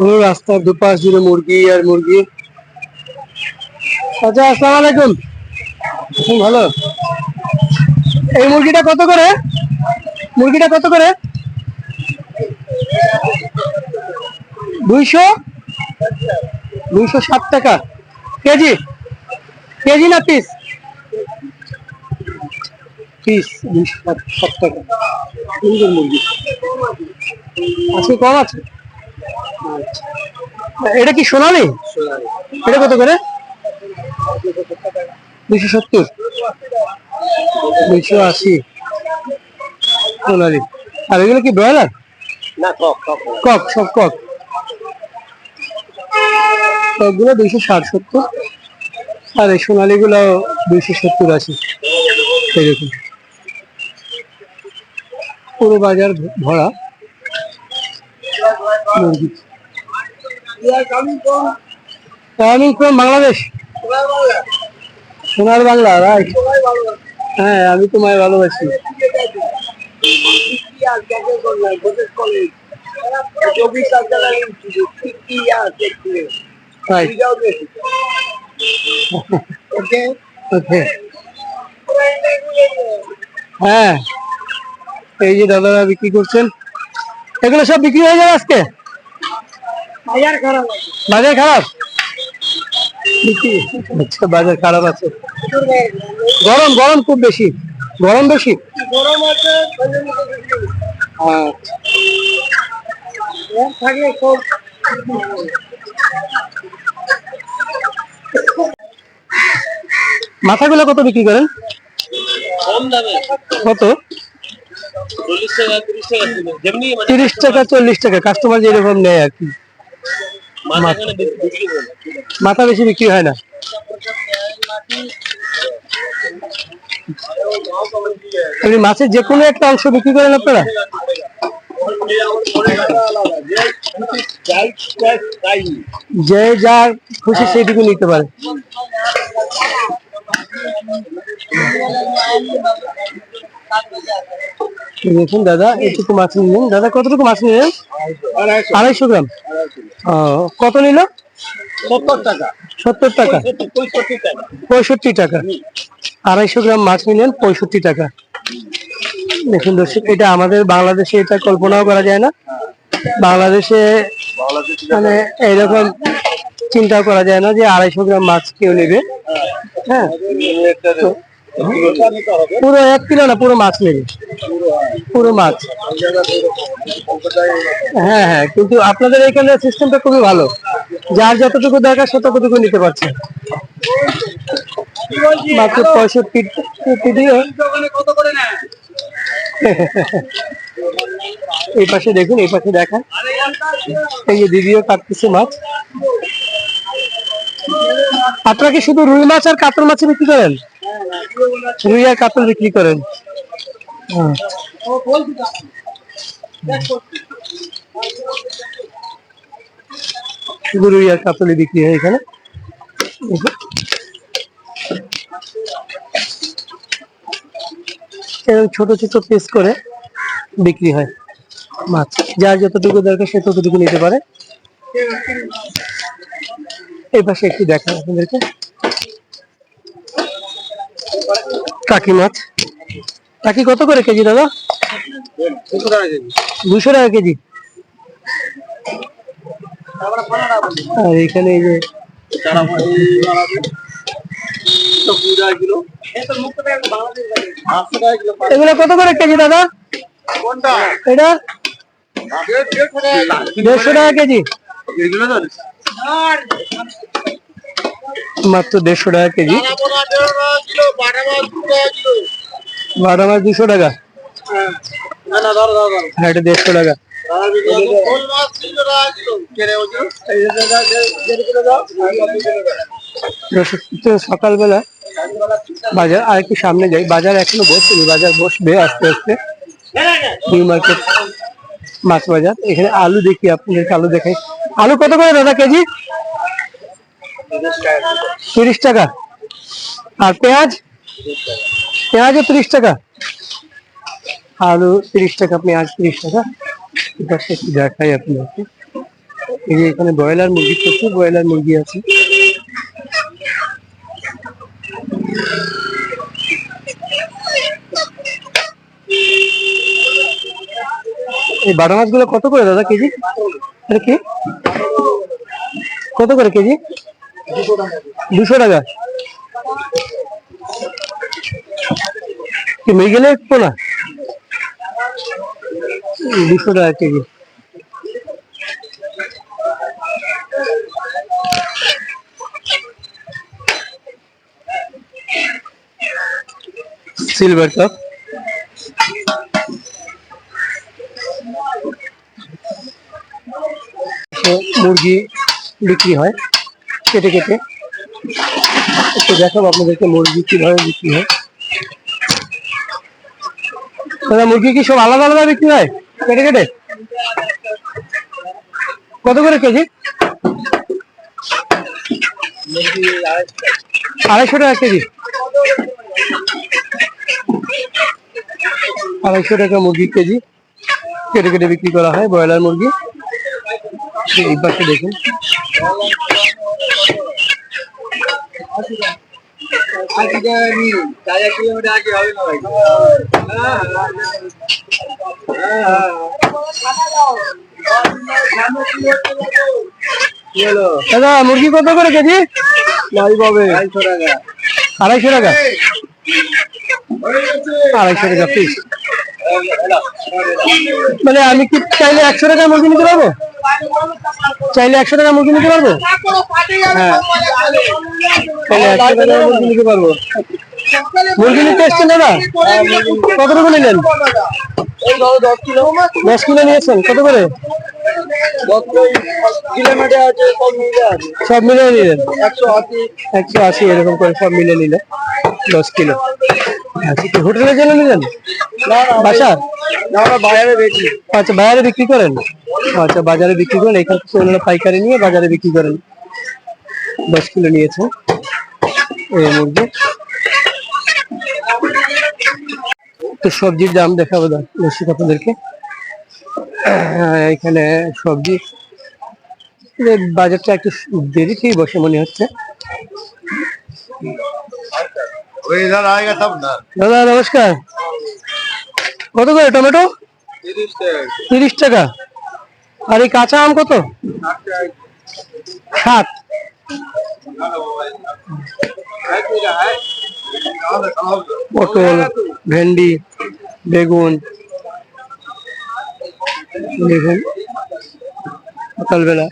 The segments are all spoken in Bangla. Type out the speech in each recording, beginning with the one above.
পুরো রাস্তার দুপাশ জুড়ে মুরগি আর মুরগি। আচ্ছা আসসালামু আলাইকুম। ভালো? এই মুরগিটা কত করে? মুরগিটা কত করে? দুইশো? দুইশো ষাট টাকা। কেজি? কেজি না পিস? পিস, দুইশো ষাট টাকা। সুন্দর মুরগি। আজকে কম আছে। এটা কি সোনালি? এটা কত করে? দুইশো সত্তর। দুইশো আশি। সোনালি। আর এগুলো কি ব্রয়লার? কক সব কক। ককগুলো দুইশো ষাট সত্তর। আর এই সোনালি গুলো দুইশো সত্তর আশি। এরকম। পুরো বাজার ভরা। মুরগি। আমি কোন বাংলাদেশ। সোনার বাংলা। রাইট। হ্যাঁ আমি তোমায় ভালোবাসি। হ্যাঁ। এই যে দাদারা বিক্রি করছেন এগুলো সব বিক্রি হয়ে যাবে আজকে? বাজার খারাপ আচ্ছা বাজার খারাপ আছে। গরম গরম খুব বেশি। গরম বেশি? আচ্ছা। মাথাগুলো কত বিক্রি করেন? কত? মানে তিরিশ টাকা চল্লিশ টাকা। কাস্টমার যেরকম নেয় আর কি। মাথা বেশি বিক্রি হয় না। এমনি মাছের যে কোনো একটা অংশ বিক্রি করেন আপনারা? যে যার খুশি সেইটুকু নিতে পারে। দেখুন দাদা এইটুকু মাছ নিলেন। দাদা কতটুকু মাছ নিলেন? আড়াইশো গ্রাম। কত নিল? সত্তর টাকা। সত্তর টাকা। পঁয়ষট্টি টাকা। আড়াইশো গ্রাম মাছ নিলেন পঁয়ষট্টি টাকা। দেখুন দর্শক এটা আমাদের বাংলাদেশে এটা কল্পনাও করা যায় না। বাংলাদেশে মানে এইরকম চিন্তা করা যায় না যে আড়াইশো গ্রাম মাছ কেউ নেবে। হ্যাঁ। তো পুরো এক কিলো না, পুরো মাছ নেবে। পুরো মাছ। হ্যাঁ হ্যাঁ কিন্তু আপনাদের এখানে সিস্টেমটা খুবই ভালো। যার যতটুকু দরকার সে ততটুকু নিতে পারছে। এই পাশে দেখুন, এই পাশে দেখান। এই যে দিদিও কাটতেছে মাছ। আপনারা কি শুধু রুই মাছ আর কাতল মাছ বিক্রি করেন? রুই আর কাতল বিক্রি করেন। হ্যাঁ। শুধু রুই আর কাতলি বিক্রি হয় এখানে। ছোট ছোট পিস করে বিক্রি হয় মাছ। যার যতটুকু দরকার সে ততটুকু নিতে পারে। এই পাশে একটু দেখা আপনাদেরকে। কাকি মাছ কাকি কত করে কেজি দাদা? দুশো টাকা কেজি। আর এখানে এই যে এগুলো কত করে কেজি দাদা? এটা? দেড়শো টাকা কেজি। মাত্র দেড়শো টাকা কেজি। বাটা মাছ দুশো টাকা। হ্যাঁ দেড়শো টাকা। সকালবেলা বাজার, আর একটু সামনে যাই। বাজার এখনও বসেনি, বাজার বসবে আস্তে আস্তে। নিউ মার্কেট, মাছ বাজার। এখানে আলু দেখি, আপনাদেরকে আলু দেখাই। আলু কত করে দাদা কেজি? তিরিশ টাকা। আর পেঁয়াজ? পেঁয়াজও তিরিশ টাকা। আলু তিরিশ টাকা, পেঁয়াজ তিরিশ টাকা। দেখাই আপনাকে। এই যে এখানে ব্রয়লার মুরগি, প্রচুর ব্রয়লার মুরগি আছে। এই বাটা মাছগুলো কত করে দাদা কেজি? এটা কি? কত করে কেজি? দুশো টাকা। কি মৃগেলে একটু না? দুশো টাকা কেজি। সিলভার কাপ মুরগি বিক্রি হয়। কেটে কেটে। একটু দেখাবো আপনাদেরকে মুরগি কীভাবে বিক্রি হয়। দাদা, মুরগি কি সব আলাদা আলাদা বিক্রি হয়? কেটে কেটে? কত করে কেজি? আড়াইশো টাকা কেজি। আড়াইশো টাকা মুরগি কেজি। কেটে কেটে বিক্রি করা হয় ব্রয়লার মুরগি। এই পাশে দেখুন। দাদা, মুরগি কত করে কেজি? আড়াইশো টাকা। আড়াইশো টাকা পিস মানে আমি কি চাইলে একশো টাকা মুরগি নিতে পারব? চাইলে একশো টাকা মুরগি নিতে পারব? হ্যাঁ। মুরগি নিতে পারব। এসছেন দাদা? কত টাকা নিলেন? দশ কিলো নিয়েছেন। কত করে? সব মিলে নিলেন? একশো আশি, এরকম করে সব মিলে নিলেন। দশ কিলো। আচ্ছা হোটেলের জন্য নিলেন? বাসা আচ্ছা বাজারে বিক্রি করেন? আচ্ছা বাজারে বিক্রি করেন। এখান থেকে ওনারা পাইকারি নিয়ে বাজারে বিক্রি করেন। দশ কিলো নিয়েছে এই মুরগি। তো সবজির দাম দেখাবো দর্শক আপনাদেরকে। এখানে সবজি। বাজারটা একটু দেরিতেই বসে মনে হচ্ছে। দাদা নমস্কার। কত করে টমেটো? তিরিশ টাকা। আর এই কাঁচা আম কত? ষাট পটল ভেন্ডি বেগুন দেখুন সকালবেলা।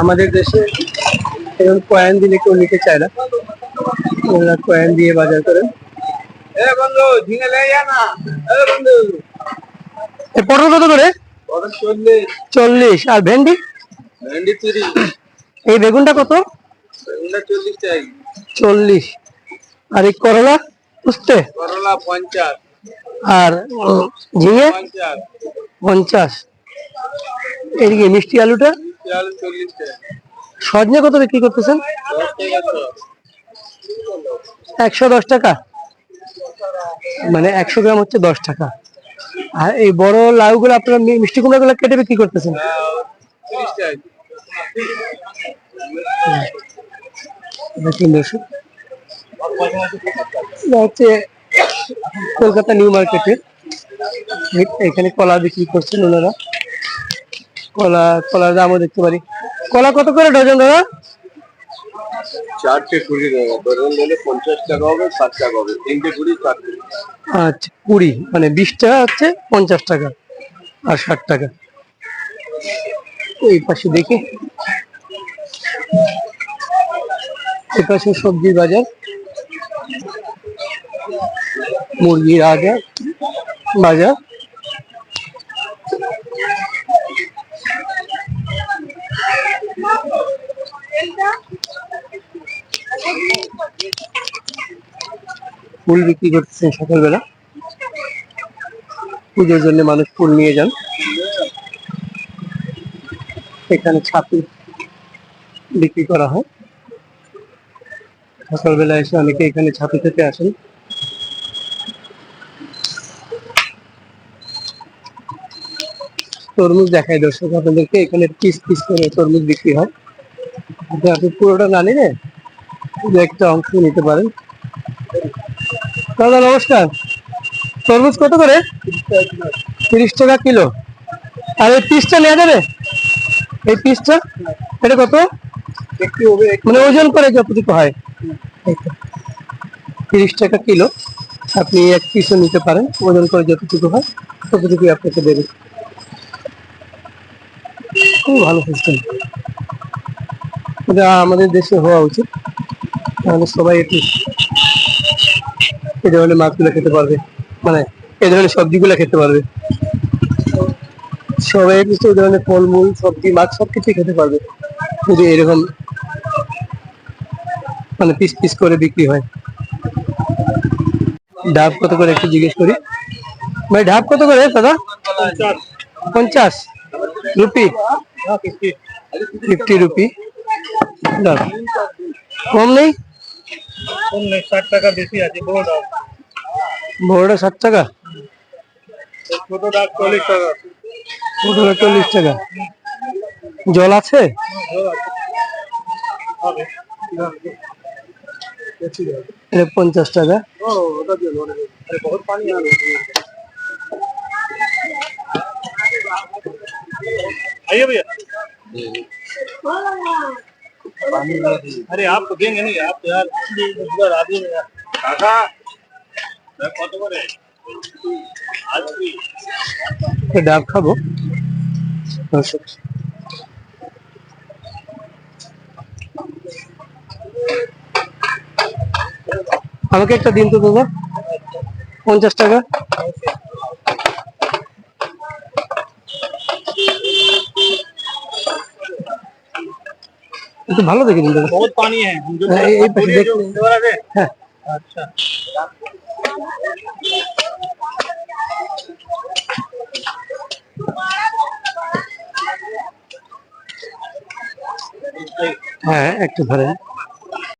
আমাদের দেশে এরকম কয়েন দিলে কেউ নিতে চায় না। ওরা কয়েন দিয়ে বাজার করেন এ বন্ধু ঝিঙে না? এ বন্ধু। পটল কত করে? চল্লিশ। আর ভেন্ডি? ভেন্ডি তিরিশ। এই বেগুনটা কত? বেগুনটা চল্লিশ টাকা চল্লিশ। আর এই করলা বুঝতে করলা পঞ্চাশ। আর ঝিঙে? পঞ্চাশ। এদিকে মিষ্টি আলুটা? সজনে কত বিক্রি করতেছেন? একশো দশ টাকা? মানে একশো গ্রাম হচ্ছে দশ টাকা। আর এই বড় লাউগুলো আপনারা মিষ্টি কুমড়া গুলো কেটে বিক্রি করতেছেন? হচ্ছে কলকাতা নিউ মার্কেটে। এখানে কলা বিক্রি করছেন ওনারা। কলা, কলার দামও দেখতে পারি। কলা কত করে ডজন দাদা? চারটে কুড়ি টাকা। নিলে পঞ্চাশ টাকা হবে, ষাট টাকা হবে। তিনটে কুড়ি, চারটে আচ্ছা কুড়ি। মানে বিশ টাকা হচ্ছে পঞ্চাশ টাকা আর ষাট টাকা। এই পাশে দেখি। এই পাশে সবজির বাজার। মুরগির আজার বাজার। ফুল বিক্রি করতেছেন সকালবেলা। পুজোর জন্য মানুষ ফুল নিয়ে যান। এখানে ছাতি বিক্রি করা হয়। সকালবেলা এসে অনেকে এখানে ছাতি খেতে আসেন। তরমুজ দেখাই দর্শক, আপনাদেরকে এখানে পিস পিস করে তরমুজ বিক্রি হয়। আপনি পুরোটা না নিলে একটা অংশ নিতে পারেন। দাদা নমস্কার। তরমুজ কত করে? তিরিশ টাকা কিলো। আর এই পিসটা নেওয়া যাবে? এই পিসটা? এটা কত? মানে ওজন করে যতটুকু হয়। তিরিশ টাকা কিলো। আপনি এক পিসও নিতে পারেন। ওজন করে যতটুকু হয় ততটুকু আপনাকে দেবে। খুব ভালো সিস্টেম এটা আমাদের দেশে হওয়া উচিত। তাহলে সবাই একটু এই ধরনের মাছগুলো খেতে পারবে। মানে এই ধরনের সবজিগুলো খেতে পারবে। সবাই এই ধরনের ফলমূল সবজি মাছ সব কিছুই খেতে পারবে। যদি এরকম মানে পিস পিস করে বিক্রি হয়। ডাব কত করে একটু জিজ্ঞেস করি? ভাই ডাব কত করে দাদা? পঞ্চাশ। রুপি? Fifty rupee. ডাব কম নেই? ষাট টাকা বেশি আছে বড় ডাক। বড়টা ষাট টাকা? ছোট ডাক চল্লিশ টাকা ছোটটা চল্লিশ টাকা। জল আছে? এটা পঞ্চাশ টাকা। দিয়ে লো अरे बहुत पानी आ रहा है आइए भैया अरे आप तो देंगे नहीं आप तो यार रोजगार आदमी हैं यार काका मैं কত করে আজকে একটা ডাব খাবো দর্শক। আমাকে একটা দিন তো দাদা পঞ্চাশ টাকা একটু ভালো দেখে দিন দাদা बहुत पानी है हम जो हाँ, ये- ये बोलिए जो देख- दोबारा दे হ্যাঁ अच्छा হ্যাঁ একটু ধরেন